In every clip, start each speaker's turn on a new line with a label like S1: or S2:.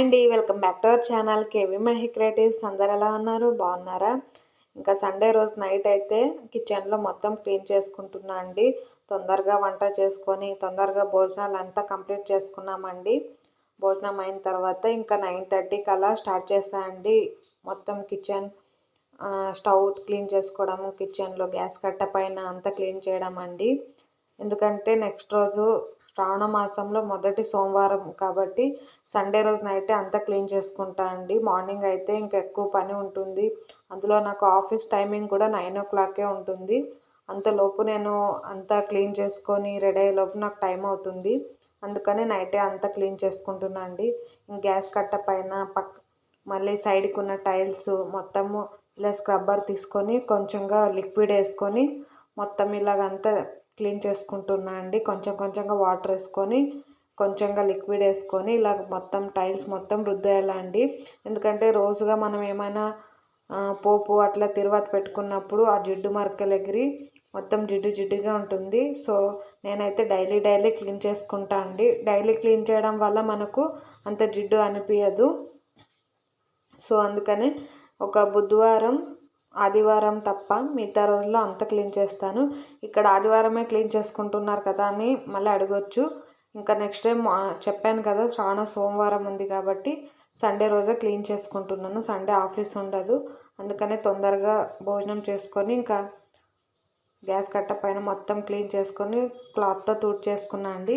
S1: అండి welcome back to our channel. KV Mahi creatives. అందరు ఎలా ఉన్నారు? బాగున్నారా? ఇంకా సండే రోజు నైట్ అయితే కిచెన్లో మొత్తం క్లీన్ చేసుకుంటున్నా అండి. తొందరగా వంట చేసుకొని తొందరగా భోజనాలు అంతా కంప్లీట్ చేసుకున్నామండి. భోజనం అయిన తర్వాత ఇంకా నైన్ థర్టీకి అలా స్టార్ట్ చేస్తానండి మొత్తం కిచెన్ స్టవ్ క్లీన్ చేసుకోవడము కిచెన్లో గ్యాస్ కట్ట పైన అంతా క్లీన్ చేయడం అండి. ఎందుకంటే నెక్స్ట్ రోజు శ్రావణ మాసంలో మొదటి సోమవారం కాబట్టి సండే రోజు నైటే అంతా క్లీన్ చేసుకుంటా అండి. మార్నింగ్ అయితే ఇంకా ఎక్కువ పని ఉంటుంది. అందులో నాకు ఆఫీస్ టైమింగ్ కూడా నైన్ ఓ క్లాకే ఉంటుంది. అంతలోపు నేను అంతా క్లీన్ చేసుకొని రెడీ అయ్యేలోపు నాకు టైం అవుతుంది. అందుకని నైటే అంతా క్లీన్ చేసుకుంటున్నా అండి. గ్యాస్ కట్ట పైన పక్ మళ్ళీ సైడ్కి ఉన్న టైల్స్ మొత్తము ఇలా స్క్రబ్బర్ తీసుకొని కొంచెంగా లిక్విడ్ వేసుకొని మొత్తం ఇలాగంతా క్లీన్ చేసుకుంటున్నా అండి. కొంచెం కొంచెంగా వాటర్ వేసుకొని కొంచెంగా లిక్విడ్ వేసుకొని ఇలా మొత్తం టైల్స్ మొత్తం రుద్దేయాలండి. ఎందుకంటే రోజుగా మనం ఏమైనా పోపు అట్లా తిరువాత పెట్టుకున్నప్పుడు ఆ జిడ్డు మరకలు ఎగిరి మొత్తం జిడ్డు జిడ్డుగా ఉంటుంది. సో నేనైతే డైలీ డైలీ క్లీన్ చేసుకుంటా అండి. డైలీ క్లీన్ చేయడం వల్ల మనకు అంత జిడ్డు అనిపించదు సో అందుకని ఒక బుధవారం ఆదివారం తప్ప మిగతా రోజుల్లో అంతా క్లీన్ చేస్తాను. ఇక్కడ ఆదివారమే క్లీన్ చేసుకుంటున్నారు కదా అని మళ్ళీ అడగొచ్చు. ఇంకా నెక్స్ట్ టైం చెప్పాను కదా శ్రావణ సోమవారం ఉంది కాబట్టి సండే రోజే క్లీన్ చేసుకుంటున్నాను. సండే ఆఫీస్ ఉండదు. అందుకనే తొందరగా భోజనం చేసుకొని ఇంకా గ్యాస్ కట్ట పైన మొత్తం క్లీన్ చేసుకొని క్లాత్తో తుడిచేసుకున్నా అండి.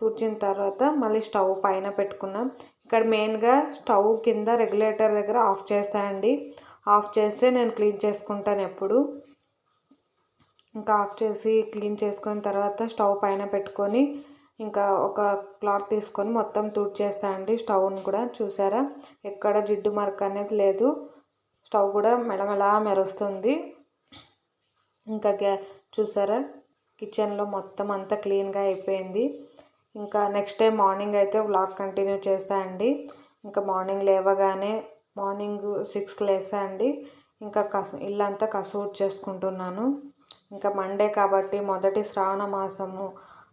S1: తుడిచిన తర్వాత మళ్ళీ స్టవ్ పైన పెట్టుకున్నాం. ఇక్కడ మెయిన్గా స్టవ్ కింద రెగ్యులేటర్ దగ్గర ఆఫ్ చేస్తాయండి ఆఫ్ చేస్తే నేను క్లీన్ చేసుకుంటాను ఎప్పుడు. ఇంకా ఆఫ్ చేసి క్లీన్ చేసుకున్న తర్వాత స్టవ్ పైన పెట్టుకొని ఇంకా ఒక క్లాత్ తీసుకొని మొత్తం తుడిచేస్తా అండి. స్టవ్ని కూడా చూసారా? ఎక్కడ జిడ్డు మరక అనేది లేదు. స్టవ్ కూడా మెడమెలా మెరుస్తుంది. ఇంకా గ్యా చూసారా? కిచెన్లో మొత్తం అంతా క్లీన్గా అయిపోయింది. ఇంకా నెక్స్ట్ డే మార్నింగ్ అయితే వ్లాగ్ కంటిన్యూ చేస్తా అండి. ఇంకా మార్నింగ్ లేవగానే మార్నింగ్ సిక్స్ లేసా అండి. ఇంకా కసు ఇల్లంతా కసూట్ చేసుకుంటున్నాను. ఇంకా మండే కాబట్టి మొదటి శ్రావణ మాసము.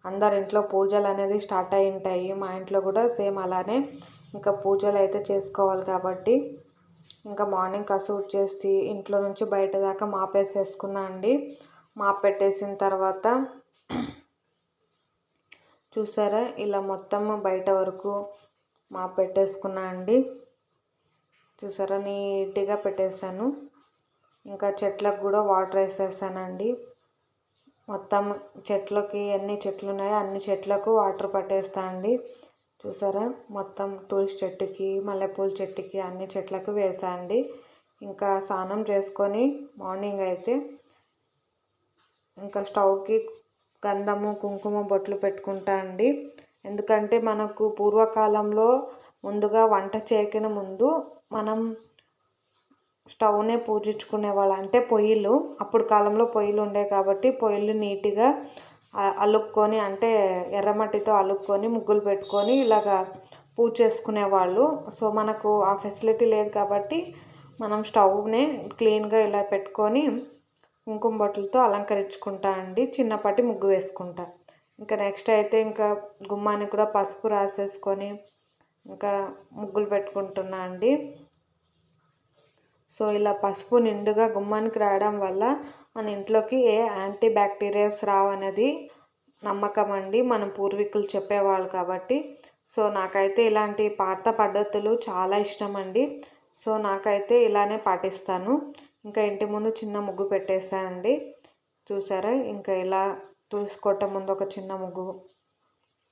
S1: అందరింట్లో పూజలు అనేది స్టార్ట్ అయి ఉంటాయి మా ఇంట్లో కూడా సేమ్ అలానే ఇంకా పూజలు అయితే చేసుకోవాలి కాబట్టి ఇంకా మార్నింగ్ కసూట్ చేసి ఇంట్లో నుంచి బయట దాకా మాపేసేసుకున్నా అండి. మాప్ పెట్టేసిన తర్వాత చూసారా? ఇలా మొత్తం బయట వరకు మా పెట్టేసుకున్నా అండి. చూసారా? నీట్గా పెట్టేసాను ఇంకా చెట్లకు కూడా వాటర్ వేసేసానండి. మొత్తం చెట్లకి ఎన్ని చెట్లు ఉన్నాయో అన్ని చెట్లకు వాటర్ పట్టేస్తా అండి. చూసారా? మొత్తం తులసి చెట్టుకి మల్లెపూల చెట్టుకి అన్ని చెట్లకు వేసా అండి. ఇంకా స్నానం చేసుకొని మార్నింగ్ అయితే ఇంకా స్టవ్కి గంధము కుంకుమ బొట్లు పెట్టుకుంటా అండి. ఎందుకంటే మనకు పూర్వకాలంలో ముందుగా వంట చేయకిన ముందు మనం స్టవ్నే పూజించుకునేవాళ్ళు అంటే పొయ్యిలు అప్పుడు కాలంలో పొయ్యిలు ఉండే కాబట్టి పొయ్యిలు నీట్గా అలుక్కొని అంటే ఎర్రమట్టితో అలుక్కొని ముగ్గులు పెట్టుకొని ఇలాగా పూజ చేసుకునేవాళ్ళు సో మనకు ఆ ఫెసిలిటీ లేదు కాబట్టి మనం స్టవ్నే క్లీన్గా ఇలా పెట్టుకొని కుంకుమ బొట్టులతో అలంకరించుకుంటా అండి. చిన్నపాటి ముగ్గు వేసుకుంటా. ఇంకా నెక్స్ట్ అయితే ఇంకా గుమ్మానికి కూడా పసుపు రాసేసుకొని ఇంకా ముగ్గులు పెట్టుకుంటున్నా అండి. సో ఇలా పసుపు నిండుగా గుమ్మానికి రావడం వల్ల మన ఇంట్లోకి ఏ యాంటీ బ్యాక్టీరియాస్ రావనేది నమ్మకం అండి. మన పూర్వీకులు చెప్పేవాళ్ళు కాబట్టి. సో నాకైతే ఇలాంటి పాత పద్ధతులు చాలా ఇష్టం అండి. సో నాకైతే ఇలానే పాటిస్తాను. ఇంకా ఇంటి ముందు చిన్న ముగ్గు పెట్టేశానండి. చూసారా? ఇంకా ఇలా తులుసుకోవటం ముందు ఒక చిన్న ముగ్గు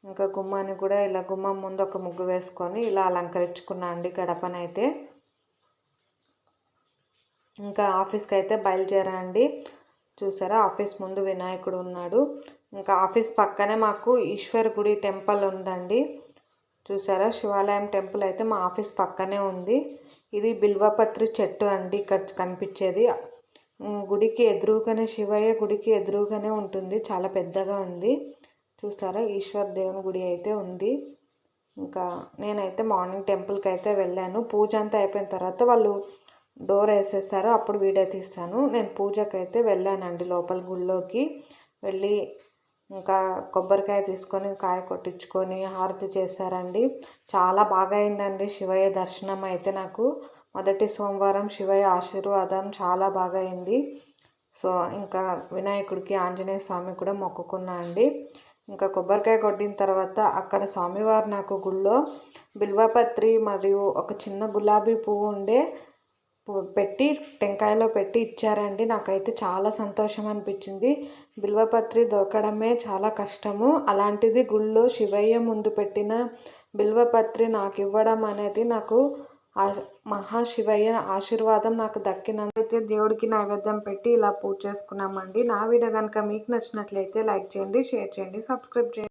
S1: ఇంకా గుమ్మాన్ని కూడా ఇలా గుమ్మం ముందు ఒక ముగ్గు వేసుకొని ఇలా అలంకరించుకున్నా అండి గడపనైతే. ఇంకా ఆఫీస్కి అయితే బయలుదేరా అండి. చూసారా ఆఫీస్ ముందు వినాయకుడు ఉన్నాడు. ఇంకా ఆఫీస్ పక్కనే మాకు ఈశ్వర్ గుడి టెంపుల్ ఉందండి. చూసారా శివాలయం టెంపుల్ అయితే మా ఆఫీస్ పక్కనే ఉంది. ఇది బిల్వపత్రి చెట్టు అండి ఇక్కడ కనిపించేది. గుడికి ఎదురుగానే శివయ్య గుడికి ఎదురుగానే ఉంటుంది. చాలా పెద్దగా ఉంది. చూసారా? ఈశ్వర్ దేవుని గుడి అయితే ఉంది. ఇంకా నేనైతే మార్నింగ్ టెంపుల్కి అయితే వెళ్ళాను. పూజ అంతా అయిపోయిన తర్వాత వాళ్ళు డోర్ వేసేసారు. అప్పుడు వీడియో తీస్తాను. నేను పూజకి అయితే వెళ్ళానండి లోపల గుళ్ళోకి. వెళ్ళి ఇంకా కొబ్బరికాయ తీసుకొని కాయ కొట్టించుకొని హారతి చేశారండి. చాలా బాగా అయిందండి శివయ్య దర్శనం అయితే నాకు. మొదటి సోమవారం శివయ్య ఆశీర్వాదం చాలా బాగా అయింది. సో ఇంకా వినాయకుడికి ఆంజనేయ స్వామి కూడా మొక్కుకున్నా అండి. ఇంకా కొబ్బరికాయ కొట్టిన తర్వాత అక్కడ స్వామివారు నాకు గుళ్ళో బిల్వపత్రి మరియు ఒక చిన్న గులాబీ పువ్వు ఉండే పెట్టి టెంకాయలో పెట్టి ఇచ్చారండి. నాకైతే చాలా సంతోషం అనిపించింది. బిల్వపత్రి దొరకడమే చాలా కష్టము. అలాంటిది గుళ్ళో శివయ్య ముందు పెట్టిన బిల్వపత్రి నాకు ఇవ్వడం అనేది నాకు మహాశివయ్య ఆశీర్వాదం నాకు దక్కినందుకైతే దేవుడికి నైవేద్యం పెట్టి ఇలా పూజ చేసుకున్నామండి. నా వీడియో కనుక మీకు నచ్చినట్లయితే లైక్ చేయండి షేర్ చేయండి సబ్స్క్రైబ్ చేయండి.